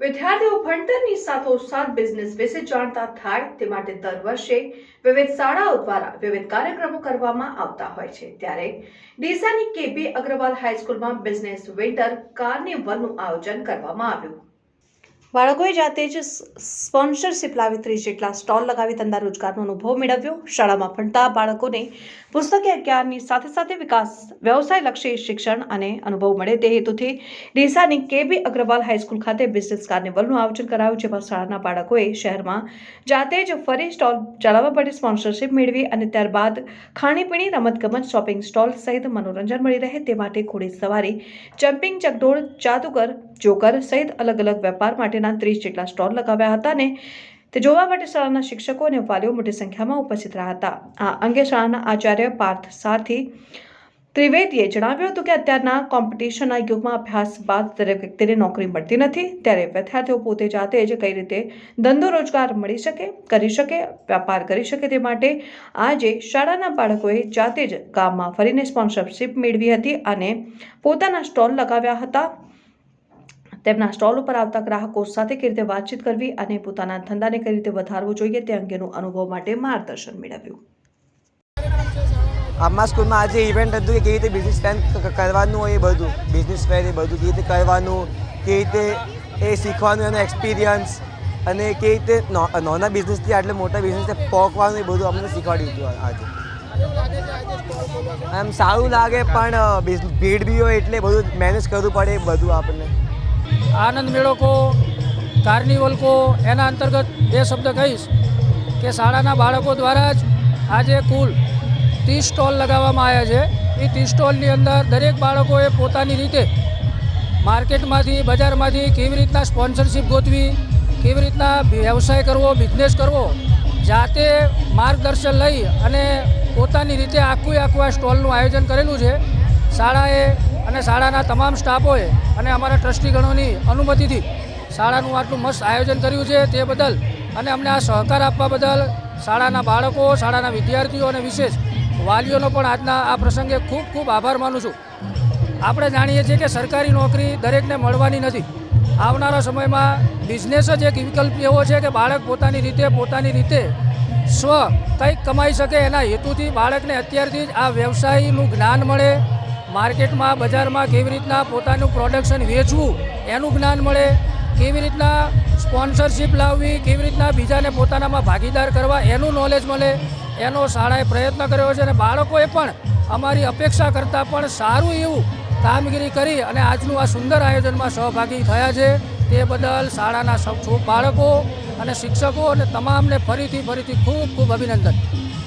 વિદ્યાર્થીઓ ભણતરની સાથોસાથ બિઝનેસ વિશે જાણતા થાય તે માટે દર વર્ષે વિવિધ શાળાઓ દ્વારા વિવિધ કાર્યક્રમો કરવામાં આવતા હોય છે. ત્યારે ડીસાની કેપી અગ્રવાલ હાઈસ્કૂલમાં બિઝનેસ વિન્ટર કાર્નિવલનું આયોજન કરવામાં આવ્યું. બાળકોએ જાતે જ સ્પોન્સરશિપ લાવી ત્રીસ જેટલા સ્ટોલ લગાવી ધંધા રોજગારનો અનુભવ મેળવ્યો. શાળામાં ભણતા બાળકોને પુસ્તકીય જ્ઞાનની સાથે સાથે વિકાસ વ્યવસાયલક્ષી શિક્ષણ અને અનુભવ મળે તે હેતુથી ડીસાની કેબી અગ્રવાલ હાઈસ્કૂલ ખાતે બિઝનેસ કાર્નિવલનું આયોજન કરાયું, જેમાં શાળાના બાળકોએ શહેરમાં જાતે જ ફરી સ્ટોલ ચલાવવા માટે સ્પોન્સરશિપ મેળવી અને ત્યારબાદ ખાણીપીણી, રમતગમત, શોપિંગ સ્ટોલ સહિત મનોરંજન મળી રહે તે માટે ઘોડી સવારી જમ્પિંગ ચકડોળ, જાદુગર, જોકર સહિત અલગ અલગ વેપાર માટેના ત્રીસ જેટલા સ્ટોલ લગાવ્યા હતા અને તે જોવા માટે શાળાના શિક્ષકો અને વાલીઓ મોટી સંખ્યામાં ઉપસ્થિત રહ્યા હતા. આ અંગે શાળાના આચાર્ય પાર્થ સારથી ત્રિવેદીએ જણાવ્યું હતું કે અત્યારના કોમ્પિટિશનના યુગમાં અભ્યાસ બાદ દરેક વ્યક્તિને નોકરી મળતી નથી, ત્યારે વિદ્યાર્થીઓ પોતે જાતે જ કઈ રીતે ધંધો રોજગાર મળી શકે, કરી શકે વ્યાપાર કરી શકે તે માટે આજે શાળાના બાળકોએ જાતે જ ગામમાં ફરીને સ્પોન્સરશિપ મેળવી હતી અને પોતાના સ્ટોલ લગાવ્યા હતા. તેમના સ્ટોલ ઉપર આવતા ગ્રાહકો સાથે કેવી રીતે વાતચીત કરવી અને પોતાના ધંધાને કઈ રીતે વધારવો જોઈએ તે અંગેનું અનુભવ માટે માર્ગદર્શન મેળવ્યું. અમારા સ્કૂલમાં આજે ઇવેન્ટ હતું કે કેવી રીતે બિઝનેસ પ્લાન કરવાનું હોય એ બધું. બિઝનેસ પ્લાન એ બધું કેવી રીતે કરવાનું, કેવી રીતે એ શીખવાનું, એનો એક્સપિરિયન્સ અને કેવી રીતે નાના બિઝનેસથી આટલે મોટા બિઝનેસને પહોંચવાનું એ બધું અમને શીખવાડ્યું હતું આજે. એમ સારું લાગે પણ ભીડ બી હોય એટલે બધું મેનેજ કરવું પડે એ બધું આપણને. આનંદ મેળો કહો કાર્નિવલ કહો એના અંતર્ગત બે શબ્દ કહીશ કે શાળાના બાળકો દ્વારા જ આજે કુલ ત્રીસ સ્ટોલ લગાવવામાં આવ્યા છે. એ ત્રીસ સ્ટોલની અંદર દરેક બાળકોએ પોતાની રીતે માર્કેટમાંથી, બજારમાંથી કેવી રીતના સ્પોન્સરશિપ ગોતવી, કેવી રીતના વ્યવસાય કરવો, બિઝનેસ કરવો, જાતે માર્ગદર્શન લઈ અને પોતાની રીતે આખું આખું આ સ્ટોલનું આયોજન કરેલું છે. શાળાએ અને શાળાના તમામ સ્ટાફોએ અને અમારા ટ્રસ્ટીગણોની અનુમતિથી શાળાનું આટલું મસ્ત આયોજન કર્યું છે તે બદલ અને અમને આ સહકાર આપવા બદલ શાળાના બાળકો, શાળાના વિદ્યાર્થીઓ અને વિશેષ વાલીઓનો પણ આજના આ પ્રસંગે ખૂબ ખૂબ આભાર માનું છું. આપણે જાણીએ છીએ કે સરકારી નોકરી દરેકને મળવાની નથી. આવનારા સમયમાં બિઝનેસ જ એક વિકલ્પ એવો છે કે બાળક પોતાની રીતે પોતાની રીતે સ્વ કંઈક કમાઈ શકે એના હેતુથી બાળકને અત્યારથી જ આ વ્યવસાયનું જ્ઞાન મળે માર્કેટમાં, બજારમાં કેવી રીતના પોતાનું પ્રોડક્શન વેચવું, એનું જ્ઞાન મળે, કેવી રીતના સ્પોન્સરશિપ લાવવી, કેવી રીતના બીજાને પોતાનામાં ભાગીદાર કરવા, એનું નોલેજ મળે, એનો શાળાએ પ્રયત્ન કર્યો છે અને બાળકોએ પણ અમારી અપેક્ષા કરતાં પણ સારું એવું કામગીરી કરી અને આજનું આ સુંદર આયોજનમાં સહભાગી થયા છે. તે બદલ શાળાના સૌ, બાળકો અને શિક્ષકો અને તમામને ફરીથી ફરીથી ખૂબ ખૂબ અભિનંદન.